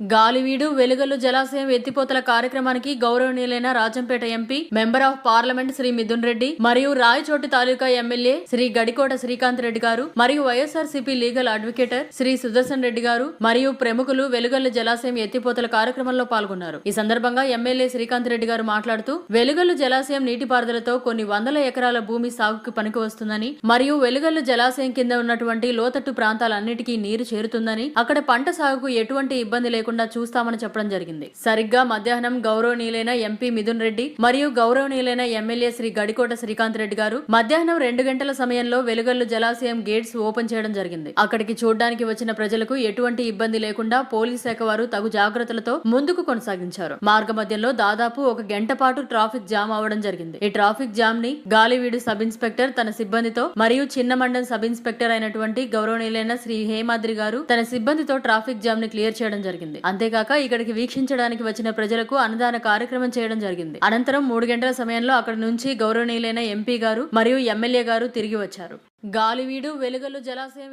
గాలివీడు వెలుగల్లు జలాశయం ఎత్తిపోతల కార్యక్రమానికి గౌరవనీయులైన Rajampet MP member of parliament Shri Mithun Reddy మరియు రాయచోటి తాలూకా ఎమ్మెల్యే శ్రీ గడికోట శ్రీకాంత్ రెడ్డి గారు మరియు వైఎస్ఆర్సీపీ లీగల్ అడ్వకేటర్ శ్రీ సుదర్శన్ రెడ్డి గారు మరియు ప్రముఖులు వెలుగల్లు జలాశయం ఎత్తిపోతల కార్యక్రమంలో పాల్గొన్నారు. ఈ సందర్భంగా ఎమ్మెల్యే శ్రీకాంత్ రెడ్డి గారు మాట్లాడుతూ వెలుగల్లు జలాశయం నీటిపారుదలతో కొన్ని వందల ఎకరాల భూమి సాగుకు పనికి వస్తుందని మరియు వెలుగల్లు జలాశయం కింద ఉన్నటువంటి లోతట్టు ప్రాంతాలన్నిటికీ నీరు చేరుతుందని అక్కడ పంట సాగుకు ఎటువంటి ఇబ్బంది లేకుండా చూస్తామని చెప్పడం జరిగింది. సరిగ్గా మధ్యాహ్నం గౌరవనీయులైన ఎంపీ మిథున్ రెడ్డి మరియు గౌరవనీయులైన ఎమ్మెల్యే శ్రీ గడికోట శ్రీకాంత్ రెడ్డి గారు మధ్యాహ్నం రెండు గంటల సమయంలో వెలుగల్లు జలాశయం గేట్స్ ఓపెన్ చేయడం జరిగింది. అక్కడికి చూడడానికి వచ్చిన ప్రజలకు ఎటువంటి ఇబ్బంది లేకుండా పోలీస్ శాఖ వారు తగు జాగ్రత్తలతో ముందుకు కొనసాగించారు. మార్గ మధ్యంలో దాదాపు ఒక గంట పాటు ట్రాఫిక్ జామ్ అవడం జరిగింది. ఈ ట్రాఫిక్ జామ్ని గాలివీడు సబ్ ఇన్స్పెక్టర్ తన సిబ్బందితో మరియు చిన్న చిన్నమండలం సబ్ ఇన్స్పెక్టర్ అయినటువంటి గౌరవనీయులైన శ్రీ హేమాద్రి గారు తన సిబ్బందితో ట్రాఫిక్ జామ్ని క్లియర్ చేయడం జరిగింది. జరిగింది. అంతేకాక ఇక్కడికి వీక్షించడానికి వచ్చిన ప్రజలకు అన్నదాన కార్యక్రమం చేయడం జరిగింది. అనంతరం మూడు గంటల సమయంలో అక్కడి నుంచి గౌరవనీయులైన ఎంపీ గారు మరియు ఎమ్మెల్యే గారు తిరిగి వచ్చారు. గాలివీడు వెలుగలు జలాశయం